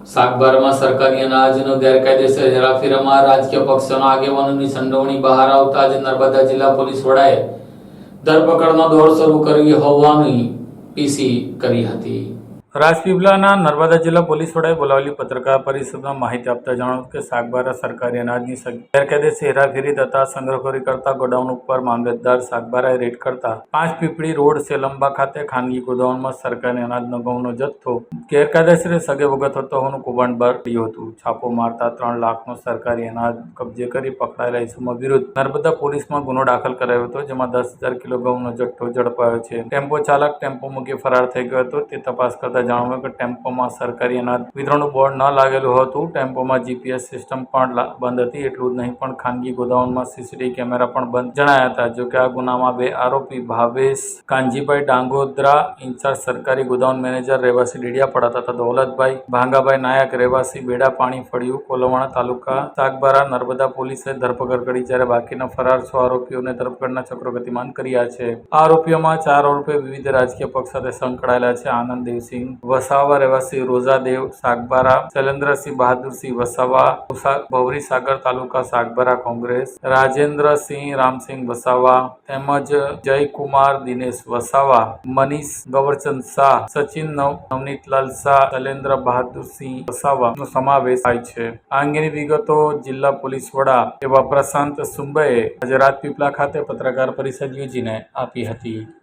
શાકબારમાં સરકારી અનાજનો ગેરકાયદેસર હેરાફેરીમાં રાજકીય પક્ષોના આગેવાનોની સંડોવણી બહાર આવતા જ નર્મદા જિલ્લા પોલીસ વડાએ ધરપકડનો દોર શરૂ કરી હોવાની પીસી કરી હતી. રાજપીપળાના નર્મદા જિલ્લા પોલીસ વડાએ બોલાવેલી પત્રકાર પરિષદમાં માહિતી આપતા જણાવ્યું કે શાકબારા સરકારી અનાજની ગેરકાયદેસર હેરાફેરી તથા સંગ્રહખોરી કરતા ગોડાઉન ઉપર મામલતદાર શાકબારાએ રેડ કરતા પાંચ પીપળી રોડ સેલંબા ખાતે ખાનગી ગોદાઉનમાં સરકારી અનાજનો ઘઉંનો જથ્થો ગેરકાયદેસર સગે વગત હતો હોવાનું કૌભાંડ બહાર પડ્યું હતું. છાપો મારતા ત્રણ લાખનો સરકારી અનાજ કબજે કરી પકડાયેલા ઇસમો વિરુદ્ધ નર્મદા પોલીસમાં ગુનો દાખલ કરાયો હતો, જેમાં દસ હજાર કિલો ઘઉંનો જથ્થો ઝડપાયો છે. ટેમ્પો ચાલક ટેમ્પો મૂકી ફરાર થઈ ગયો હતો, તે તપાસ કરતા જાણવા કે ટેમ્પોમાં સરકારી અનાજ વિતરણનું બોર્ડ ન લાગેલું હતું, ટેમ્પોમાં જીપીએસ સિસ્ટમ પણ બંધ હતી, એટલું જ નહીં, પણ ખાનગી ગોદાઉનમાં સીસીટીવી કેમેરા પણ બંધ જણાયા હતા. જોકે આ ગુનામાં બે આરોપી ભાવેશ કાનજીભાઈ ડાંગોદરા, ઇન્ચાર્જ સરકારી ગોદાઉન મેનેજર, રહેવાસી ડેડિયાપાડા તથા દૌલતભાઈ ભાંગાભાઈ નાયક, રહેવાસી બેડા પાણી ફળિયું, કોલવાણા તાલુકા સાગબારા, નર્મદા પોલીસે ધરપકડ કરી જ્યારે બાકીના ફરાર છ આરોપીઓને ધરપકડના ચક્રો ગતિમાન કર્યા છે. આરોપીઓમાં ચાર આરોપીઓ વિવિધ રાજકીય પક્ષ સાથે સંકળાયેલા છે. આનંદ દેવસિંહ વસાવા રહેવાસી રોઝાદેવ સાગબારા, શૈલેન્દ્રસિંહ બહાદુરસિંહ વસાવા ભવરી સાગર તાલુકા સાગબારા કોંગ્રેસ, રાજેન્દ્રસિંહ રામસિંહ વસાવા, તેમજ જયકુમાર દિનેશ વસાવા, મનીષ ગવરચંદ શાહ, સચિન નવ નવનીતલાલ શાહ, શૈલેન્દ્ર બહાદુરસિંહ વસાવા નો સમાવેશ થાય છે. આ અંગેની વિગતો જિલ્લા પોલીસ વડા એવા પ્રશાંત સુંબએ આજે રાજપીપળા ખાતે પત્રકાર પરિષદ યોજીને આપી હતી.